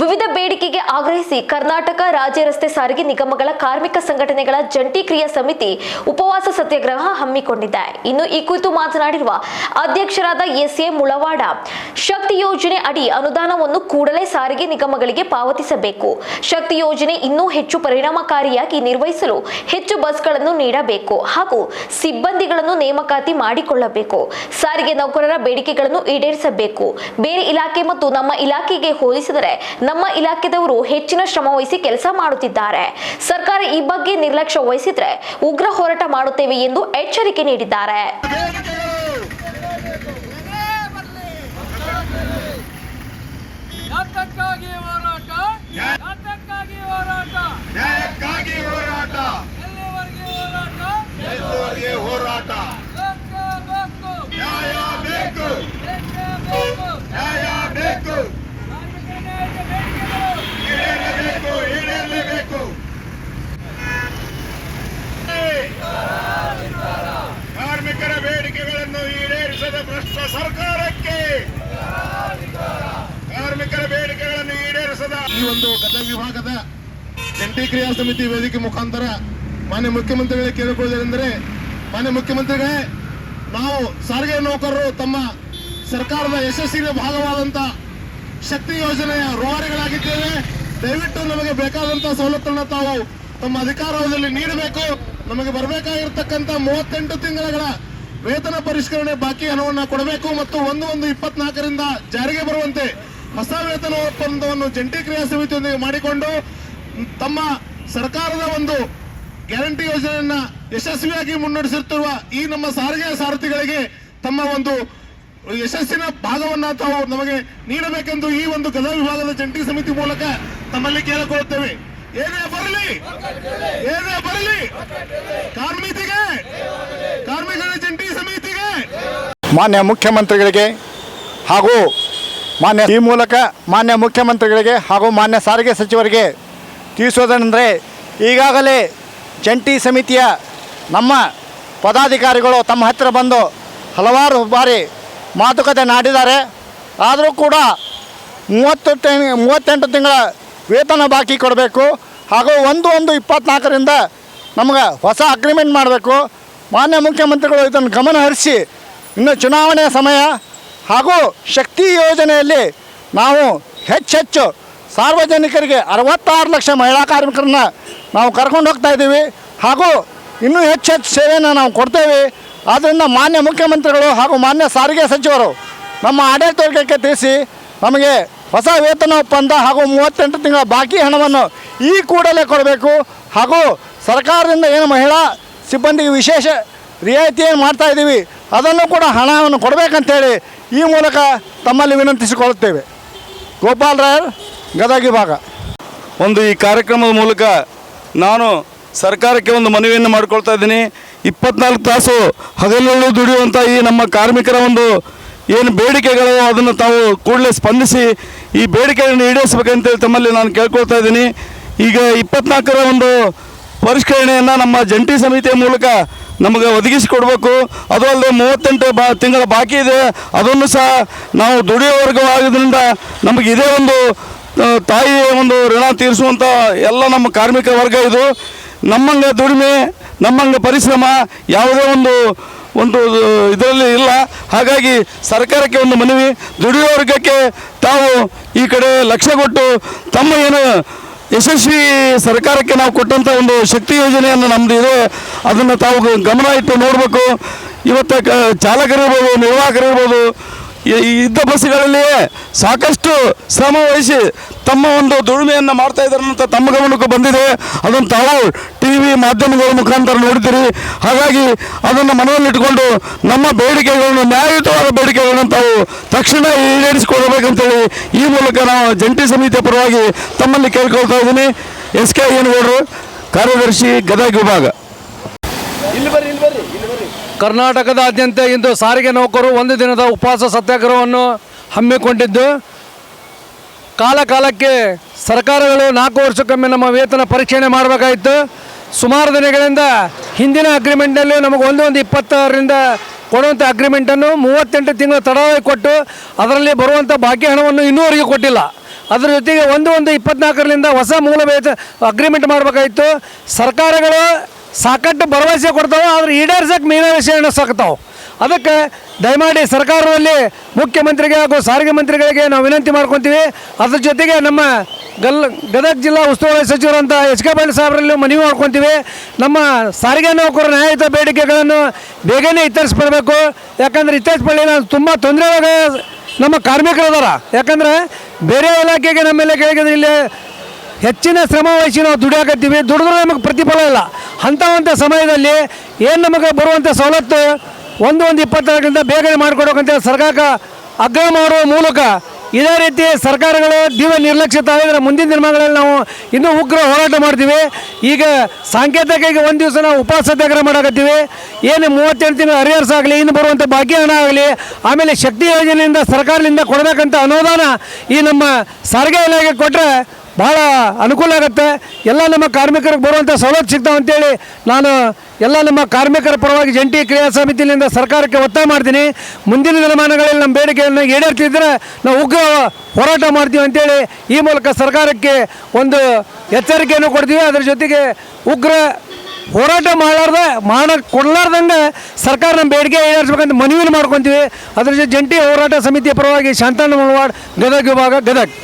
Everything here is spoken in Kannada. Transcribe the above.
ವಿವಿಧ ಬೇಡಿಕೆಗೆ ಆಗ್ರಹಿಸಿ ಕರ್ನಾಟಕ ರಾಜ್ಯ ರಸ್ತೆ ಸಾರಿಗೆ ನಿಗಮಗಳ ಕಾರ್ಮಿಕ ಸಂಘಟನೆಗಳ ಜಂಟಿ ಕ್ರಿಯಾ ಸಮಿತಿ ಉಪವಾಸ ಸತ್ಯಾಗ್ರಹ ಹಮ್ಮಿಕೊಂಡಿದೆ. ಇನ್ನು ಈ ಕುರಿತು ಮಾತನಾಡಿರುವ ಅಧ್ಯಕ್ಷರಾದ ಎಸ್ ಎ ಮುಳವಾಡ, ಶಕ್ತಿ ಯೋಜನೆ ಅಡಿ ಅನುದಾನವನ್ನು ಕೂಡಲೇ ಸಾರಿಗೆ ನಿಗಮಗಳಿಗೆ ಪಾವತಿಸಬೇಕು. ಶಕ್ತಿ ಯೋಜನೆ ಇನ್ನೂ ಹೆಚ್ಚು ಪರಿಣಾಮಕಾರಿಯಾಗಿ ನಿರ್ವಹಿಸಲು ಹೆಚ್ಚು ಬಸ್ಗಳನ್ನು ನೀಡಬೇಕು ಹಾಗೂ ಸಿಬ್ಬಂದಿಗಳನ್ನು ನೇಮಕಾತಿ ಮಾಡಿಕೊಳ್ಳಬೇಕು. ಸಾರಿಗೆ ನೌಕರರ ಬೇಡಿಕೆಗಳನ್ನು ಈಡೇರಿಸಬೇಕು. ಬೇರೆ ಇಲಾಖೆ ಮತ್ತು ನಮ್ಮ ಇಲಾಖೆಗೆ ಹೋಲಿಸಿದರೆ ನಮ್ಮ ಇಲಾಖೆದವರು ಹೆಚ್ಚಿನ ಶ್ರಮ ವಹಿಸಿ ಕೆಲಸ ಮಾಡುತ್ತಿದ್ದಾರೆ. ಸರ್ಕಾರ ಈ ಬಗ್ಗೆ ನಿರ್ಲಕ್ಷ್ಯ ವಹಿಸಿದ್ರೆ ಉಗ್ರ ಹೋರಾಟ ಮಾಡುತ್ತೇವೆ ಎಂದು ಎಚ್ಚರಿಕೆ ನೀಡಿದ್ದಾರೆ. ಹೋರಾಟ? ಹೋರಾಟ ಎಲ್ಲಿವರೆಗೆ ಹೋರಾಟ ಎಲ್ಲರಿಗೆ ಹೋರಾಟ ಬೇಕು ಬೇಕು ನ್ಯಾಯ ಬೇಕು ಬೇಕೇ ಬೇಕು ನ್ಯಾಯ ಬೇಕು ಕಾರ್ಮಿಕರ ನ್ಯಾಯದ ಬೇಡಿಕೆಗಳು ಈಡೇರಬೇಕು ಈಡೇರಲೇಬೇಕು ಕಾರ್ಮಿಕರ ಬೇಡಿಕೆಗಳನ್ನು ಈಡೇರಿಸದ ಭ್ರಷ್ಟ ಸರ್ಕಾರಕ್ಕೆ ಕಾರ್ಮಿಕರ ಬೇಡಿಕೆಗಳನ್ನು ಈಡೇರಿಸದ ಈ ಒಂದು ಗದಗ ವಿಭಾಗದ ಜಂಟಿ ಕ್ರಿಯಾ ಸಮಿತಿ ವೇದಿಕೆ ಮುಖಾಂತರ ಮಾನ್ಯ ಮುಖ್ಯಮಂತ್ರಿಗಳಿಗೆ ಕೇಳಿಕೊಳ್ಳುವುದೇನೆಂದರೆ, ಮಾನ್ಯ ಮುಖ್ಯಮಂತ್ರಿಗಳೇ, ನಾವು ಸಾರಿಗೆ ನೌಕರರು ತಮ್ಮ ಸರ್ಕಾರದ ಯಶಸ್ಸಿಗೆ ಭಾಗವಾದಂತ ಶಕ್ತಿ ಯೋಜನೆಯ ರೂವಾರಿಗಳಾಗಿದ್ದೇವೆ. ದಯವಿಟ್ಟು ನಮಗೆ ಬೇಕಾದಂತ ಸವಲತ್ತನ್ನು ತಾವು ತಮ್ಮ ಅಧಿಕಾರದಲ್ಲಿ ನೀಡಬೇಕು. ನಮಗೆ ಬರಬೇಕಾಗಿರ್ತಕ್ಕಂಥ ಮೂವತ್ತೆಂಟು ತಿಂಗಳ ವೇತನ ಪರಿಷ್ಕರಣೆ ಬಾಕಿ ಹಣವನ್ನು ಕೊಡಬೇಕು ಮತ್ತು ಒಂದು ಒಂದು ಇಪ್ಪತ್ನಾಲ್ಕರಿಂದ ಜಾರಿಗೆ ಬರುವಂತೆ ಹೊಸ ವೇತನ ಒಪ್ಪಂದವನ್ನು ಜಂಟಿ ಕ್ರಿಯಾ ಸಮಿತಿಯೊಂದಿಗೆ ಮಾಡಿಕೊಂಡು ತಮ್ಮ ಸರ್ಕಾರದ ಒಂದು ಗ್ಯಾರಂಟಿ ಯೋಜನೆಯನ್ನ ಯಶಸ್ವಿಯಾಗಿ ಮುನ್ನಡೆಸುತ್ತಿರುವ ಈ ನಮ್ಮ ಸಾರಿಗೆ ಸಾರಥಿಗಳಿಗೆ ತಮ್ಮ ಒಂದು ಯಶಸ್ಸಿನ ಭಾಗವನ್ನ ತಾವು ನಮಗೆ ನೀಡಬೇಕೆಂದು ಈ ಒಂದು ಗದಗ ವಿಭಾಗದ ಜಂಟಿ ಸಮಿತಿ ಮೂಲಕ ತಮ್ಮಲ್ಲಿ ಕೇಳಿಕೊಳ್ಳುತ್ತೇವೆ. ಏನೇ ಬರಲಿ ಏನೇ ಬರಲಿ ಕಾರ್ಮಿಕರಿಗೆ ಕಾರ್ಮಿಕರ ಜಂಟಿ ಸಮಿತಿಗೆ. ಮಾನ್ಯ ಮುಖ್ಯಮಂತ್ರಿಗಳಿಗೆ ಹಾಗೂ ಮಾನ್ಯ ಈ ಮೂಲಕ ಮಾನ್ಯ ಮುಖ್ಯಮಂತ್ರಿಗಳಿಗೆ ಹಾಗೂ ಮಾನ್ಯ ಸಾರಿಗೆ ಸಚಿವರಿಗೆ ತಿಳಿಸೋದೇನೆಂದರೆ ಈಗಾಗಲೇ ಜಂಟಿ ಸಮಿತಿಯ ನಮ್ಮ ಪದಾಧಿಕಾರಿಗಳು ತಮ್ಮ ಹತ್ತಿರ ಬಂದು ಹಲವಾರು ಬಾರಿ ಮಾತುಕತೆ ನಾಡಿದ್ದಾರೆ. ಆದರೂ ಕೂಡ ಮೂವತ್ತು ತಿಂಗ್ ಮೂವತ್ತೆಂಟು ತಿಂಗಳ ವೇತನ ಬಾಕಿ ಕೊಡಬೇಕು ಹಾಗೂ ಒಂದು ಒಂದು ಇಪ್ಪತ್ನಾಲ್ಕರಿಂದ ನಮಗೆ ಹೊಸ ಅಗ್ರಿಮೆಂಟ್ ಮಾಡಬೇಕು. ಮಾನ್ಯ ಮುಖ್ಯಮಂತ್ರಿಗಳು ಇದನ್ನು ಗಮನ ಹರಿಸಿ ಇನ್ನು ಚುನಾವಣೆಯ ಸಮಯ ಹಾಗೂ ಶಕ್ತಿ ಯೋಜನೆಯಲ್ಲಿ ನಾವು ಹೆಚ್ಚೆಚ್ಚು ಸಾರ್ವಜನಿಕರಿಗೆ ಅರವತ್ತಾರು ಲಕ್ಷ ಮಹಿಳಾ ಕಾರ್ಮಿಕರನ್ನು ನಾವು ಕರ್ಕೊಂಡು ಹೋಗ್ತಾ ಇದ್ದೀವಿ. ಹಾಗೂ ಇನ್ನೂ ಹೆಚ್ಚೆಚ್ಚು ಸೇವೆಯನ್ನು ನಾವು ಕೊಡ್ತೇವೆ. ಆದ್ದರಿಂದ ಮಾನ್ಯ ಮುಖ್ಯಮಂತ್ರಿಗಳು ಹಾಗೂ ಮಾನ್ಯ ಸಾರಿಗೆ ಸಚಿವರು ನಮ್ಮ ಆಡಳಿತ ವರ್ಗಕ್ಕೆ ತಿಳಿಸಿ ನಮಗೆ ಹೊಸ ವೇತನ ಒಪ್ಪಂದ ಹಾಗೂ ಮೂವತ್ತೆಂಟು ತಿಂಗಳ ಬಾಕಿ ಹಣವನ್ನು ಈ ಕೂಡಲೇ ಕೊಡಬೇಕು. ಹಾಗೂ ಸರ್ಕಾರದಿಂದ ಏನು ಮಹಿಳಾ ಸಿಬ್ಬಂದಿಗೆ ವಿಶೇಷ ರಿಯಾಯಿತಿಯನ್ನು ಮಾಡ್ತಾ ಇದ್ದೀವಿ, ಅದನ್ನು ಕೂಡ ಹಣವನ್ನು ಕೊಡಬೇಕಂತೇಳಿ ಈ ಮೂಲಕ ತಮ್ಮಲ್ಲಿ ವಿನಂತಿಸಿಕೊಳ್ಳುತ್ತೇವೆ. ಗೋಪಾಲ್ ರಾಯರ್, ಗದಗ ಭಾಗ ಒಂದು ಈ ಕಾರ್ಯಕ್ರಮದ ಮೂಲಕ ನಾನು ಸರ್ಕಾರಕ್ಕೆ ಒಂದು ಮನವಿಯನ್ನು ಮಾಡಿಕೊಳ್ತಾ ಇದ್ದೀನಿ. ಇಪ್ಪತ್ನಾಲ್ಕು ತಾಸು ಹಗಲಲ್ಲೂ ದುಡಿಯುವಂಥ ಈ ನಮ್ಮ ಕಾರ್ಮಿಕರ ಒಂದು ಏನು ಬೇಡಿಕೆಗಳು ಅದನ್ನು ತಾವು ಕೂಡಲೇ ಸ್ಪಂದಿಸಿ ಈ ಬೇಡಿಕೆಗಳನ್ನು ಈಡೇರಿಸಬೇಕಂತೇಳಿ ತಮ್ಮಲ್ಲಿ ನಾನು ಕೇಳ್ಕೊಳ್ತಾ ಇದ್ದೀನಿ. ಈಗ ಇಪ್ಪತ್ನಾಲ್ಕರ ಒಂದು ಪರಿಷ್ಕರಣೆಯನ್ನು ನಮ್ಮ ಜಂಟಿ ಸಮಿತಿಯ ಮೂಲಕ ನಮಗೆ ಒದಗಿಸಿಕೊಡ್ಬೇಕು. ಅದು ಅಲ್ಲದೆ ಮೂವತ್ತೆಂಟು ಬಾ ತಿಂಗಳ ಬಾಕಿ ಇದೆ. ಅದನ್ನು ಸಹ ನಾವು ದುಡಿಯೋ ವರ್ಗವಾಗೋದ್ರಿಂದ ನಮಗೆ ಇದೇ ಒಂದು ತಾಯಿಯ ಒಂದು ಋಣ ತೀರಿಸುವಂಥ ಎಲ್ಲ ನಮ್ಮ ಕಾರ್ಮಿಕ ವರ್ಗ ಇದು. ನಮ್ಮಂಗೆ ದುಡಿಮೆ, ನಮ್ಮಂಗೆ ಪರಿಶ್ರಮ ಯಾವುದೇ ಒಂದು ಒಂದು ಇದರಲ್ಲಿ ಇಲ್ಲ. ಹಾಗಾಗಿ ಸರ್ಕಾರಕ್ಕೆ ಒಂದು ಮನವಿ. ದುಡಿಯೋ ವರ್ಗಕ್ಕೆ ತಾವು ಈ ಕಡೆ ಲಕ್ಷ್ಯ ಕೊಟ್ಟು ತಮ್ಮ ಏನು ಯಶಸ್ವಿ ಸರ್ಕಾರಕ್ಕೆ ನಾವು ಕೊಟ್ಟಂಥ ಒಂದು ಶಕ್ತಿ ಯೋಜನೆಯನ್ನು ನಮ್ಮದು ಇದೆ. ಅದನ್ನು ತಾವು ಗಮನ ಇಟ್ಟು ನೋಡಬೇಕು. ಇವತ್ತು ಕ ಚಾಲಕರಿರ್ಬೋದು, ನಿರ್ವಾಹಕರಿರ್ಬೋದು ಇದ್ದ ಬಸ್ಸುಗಳಲ್ಲಿಯೇ ಸಾಕಷ್ಟು ಶ್ರಮ ವಹಿಸಿ ತಮ್ಮ ಒಂದು ದುಡಿಮೆಯನ್ನು ಮಾಡ್ತಾ ಅಂತ ತಮ್ಮ ಗಮನಕ್ಕೂ ಬಂದಿದೆ. ಅದನ್ನು ತಾವು ಟಿ ವಿ ಮಾಧ್ಯಮಗಳ ಮುಖಾಂತರ ನೋಡಿದ್ದೀರಿ. ಹಾಗಾಗಿ ಅದನ್ನು ಮನೆಯಲ್ಲಿಟ್ಟುಕೊಂಡು ನಮ್ಮ ಬೇಡಿಕೆಗಳನ್ನು, ನ್ಯಾಯಯುತವಾದ ಬೇಡಿಕೆಗಳನ್ನು ತಾವು ತಕ್ಷಣ ಈಡೇರಿಸಿಕೊಳ್ಬೇಕಂತೇಳಿ ಈ ಮೂಲಕ ನಾವು ಜಂಟಿ ಸಮಿತಿಯ ಪರವಾಗಿ ತಮ್ಮಲ್ಲಿ ಕೇಳ್ಕೊಳ್ತಾ ಇದ್ದೀನಿ. ಎಸ್ ಕೆ ಏನುಗೌಡರು ಕಾರ್ಯದರ್ಶಿ ಗದಗ ವಿಭಾಗ. ಕರ್ನಾಟಕದಾದ್ಯಂತ ಇಂದು ಸಾರಿಗೆ ನೌಕರು ಒಂದು ದಿನದ ಉಪವಾಸ ಸತ್ಯಾಗ್ರಹವನ್ನು ಹಮ್ಮಿಕೊಂಡಿದ್ದು, ಕಾಲ ಕಾಲಕ್ಕೆ ಸರ್ಕಾರಗಳು ನಾಲ್ಕು ವರ್ಷಕ್ಕೊಮ್ಮೆ ನಮ್ಮ ವೇತನ ಪರೀಕ್ಷಣೆ ಮಾಡಬೇಕಾಯಿತು. ಸುಮಾರು ದಿನಗಳಿಂದ ಹಿಂದಿನ ಅಗ್ರಿಮೆಂಟ್ನಲ್ಲಿ ನಮಗೆ ಒಂದು ಒಂದು ಇಪ್ಪತ್ತಾರರಿಂದ ಕೊಡುವಂಥ ಅಗ್ರಿಮೆಂಟನ್ನು ಮೂವತ್ತೆಂಟು ತಿಂಗಳು ತಡವಾಗಿ ಕೊಟ್ಟು ಅದರಲ್ಲಿ ಬರುವಂಥ ಬಾಕಿ ಹಣವನ್ನು ಇನ್ನೂವರೆಗೆ ಕೊಟ್ಟಿಲ್ಲ. ಅದರ ಜೊತೆಗೆ ಒಂದು ಒಂದು ಇಪ್ಪತ್ನಾಲ್ಕರಿಂದ ಹೊಸ ಮೂಲ ವೇತ ಅಗ್ರಿಮೆಂಟ್ ಮಾಡಬೇಕಾಗಿತ್ತು ಸರ್ಕಾರಗಳು ಸಾಕಷ್ಟು ಭರವಸೆ ಕೊಡ್ತಾವೆ, ಆದ್ರೆ ಈಡೇರ್ಸಕ್ಕೆ ವಿಷಯ ಸಾಕ್ತಾವೆ. ಅದಕ್ಕೆ ದಯಮಾಡಿ ಸರ್ಕಾರದಲ್ಲಿ ಮುಖ್ಯಮಂತ್ರಿಗೆ ಹಾಗೂ ಸಾರಿಗೆ ಮಂತ್ರಿಗಳಿಗೆ ನಾವು ವಿನಂತಿ ಮಾಡ್ಕೊತೀವಿ. ಅದ್ರ ಜೊತೆಗೆ ನಮ್ಮ ಗಲ್, ಗದಗ ಜಿಲ್ಲಾ ಉಸ್ತುವಾರಿ ಸಚಿವರಂತ ಎಚ್ ಕೆ ಪಾಟೀಲ್ ಸಾಹೇಬರಲ್ಲಿ ಮನವಿ ಮಾಡ್ಕೊತೀವಿ. ನಮ್ಮ ಸಾರಿಗೆ ನೌಕರರ ನ್ಯಾಯಯುತ ಬೇಡಿಕೆಗಳನ್ನು ಬೇಗನೆ ಇತ್ತರಿಸ್ಬಿಡ್ಬೇಕು ಯಾಕಂದ್ರೆ ನಾನು ತುಂಬ ತೊಂದರೆ ನಮ್ಮ ಕಾರ್ಮಿಕರು ಅದಾರ ಯಾಕಂದ್ರೆ ಬೇರೆ ಇಲಾಖೆಗೆ ನಮ್ಮ ಕೇಳಿದ್ರೆ ಇಲ್ಲಿ ಹೆಚ್ಚಿನ ಶ್ರಮ ವಹಿಸಿ ನಾವು ದುಡಿಯಾಕತ್ತೀವಿ. ದುಡಿದ್ರೆ ನಮಗೆ ಪ್ರತಿಫಲ ಇಲ್ಲ. ಅಂಥವಂಥ ಸಮಯದಲ್ಲಿ ಏನು ನಮಗೆ ಬರುವಂಥ ಸವಲತ್ತು? ಒಂದು ಒಂದು ಇಪ್ಪತ್ನಾಲ್ಕರಿಂದ ಬೇಗನೆ ಮಾಡಿಕೊಡೋಕಂತ ಸರ್ಕಾರಕ್ಕೆ ಅಗ್ರಹ ಮಾಡುವ ಮೂಲಕ ಇದೇ ರೀತಿ ಸರ್ಕಾರಗಳು ದೀವ ನಿರ್ಲಕ್ಷಿತ ಆಗಿದ್ರೆ ಮುಂದಿನ ದಿನಗಳಲ್ಲಿ ನಾವು ಇನ್ನೂ ಉಗ್ರ ಹೋರಾಟ ಮಾಡ್ತೀವಿ. ಈಗ ಸಾಂಕೇತಿಕ ಒಂದು ದಿವಸ ನಾವು ಉಪ ಸತ್ಯಾಗ್ರಹ ಮಾಡಕತ್ತೀವಿ. ಏನು ಮೂವತ್ತೆಂಟು ದಿನ ಹರಿಹರ್ಸ್ ಆಗಲಿ, ಇನ್ನು ಬರುವಂಥ ಬಾಕಿ ಹಣ ಆಗಲಿ, ಆಮೇಲೆ ಶಕ್ತಿ ಯೋಜನೆಯಿಂದ ಸರ್ಕಾರದಿಂದ ಕೊಡಬೇಕಂತ ಅನುದಾನ ಈ ನಮ್ಮ ಸಾರಿಗೆ ಇಲಾಖೆ ಕೊಟ್ಟರೆ ಭಾಳ ಅನುಕೂಲ ಆಗುತ್ತೆ. ಎಲ್ಲ ನಮ್ಮ ಕಾರ್ಮಿಕರಿಗೆ ಬರುವಂಥ ಸವಲತ್ತು ಸಿಗ್ತಾವೆ ಅಂತೇಳಿ ನಾನು ಎಲ್ಲ ನಮ್ಮ ಕಾರ್ಮಿಕರ ಪರವಾಗಿ ಜಂಟಿ ಕ್ರಿಯಾ ಸಮಿತಿಯಿಂದ ಸರ್ಕಾರಕ್ಕೆ ಒತ್ತಾಯ ಮಾಡ್ತೀನಿ. ಮುಂದಿನ ದಿನಮಾನಗಳಲ್ಲಿ ನಮ್ಮ ಬೇಡಿಕೆಯನ್ನು ಈಡೇರ್ತಿದ್ರೆ ನಾವು ಉಗ್ರ ಹೋರಾಟ ಮಾಡ್ತೀವಿ ಅಂತೇಳಿ ಈ ಮೂಲಕ ಸರ್ಕಾರಕ್ಕೆ ಒಂದು ಎಚ್ಚರಿಕೆಯನ್ನು ಕೊಡ್ತೀವಿ. ಅದರ ಜೊತೆಗೆ ಉಗ್ರ ಹೋರಾಟ ಮಾಡಲಾರ್ದ ಮಾಡ ಕೊಡಲಾರ್ದಂಗೆ ಸರ್ಕಾರ ನಮ್ಮ ಬೇಡಿಕೆ ಈಡೇರಿಸ್ಬೇಕಂತ ಮನವಿಯನ್ನು ಮಾಡ್ಕೊತೀವಿ. ಅದರ ಜೊತೆ ಜಂಟಿ ಹೋರಾಟ ಸಮಿತಿಯ ಪರವಾಗಿ ಶಾಂತಣ್ಣ ವಾರ್ಡ್ ಗದಗ ವಿಭಾಗ ಗದಗ್.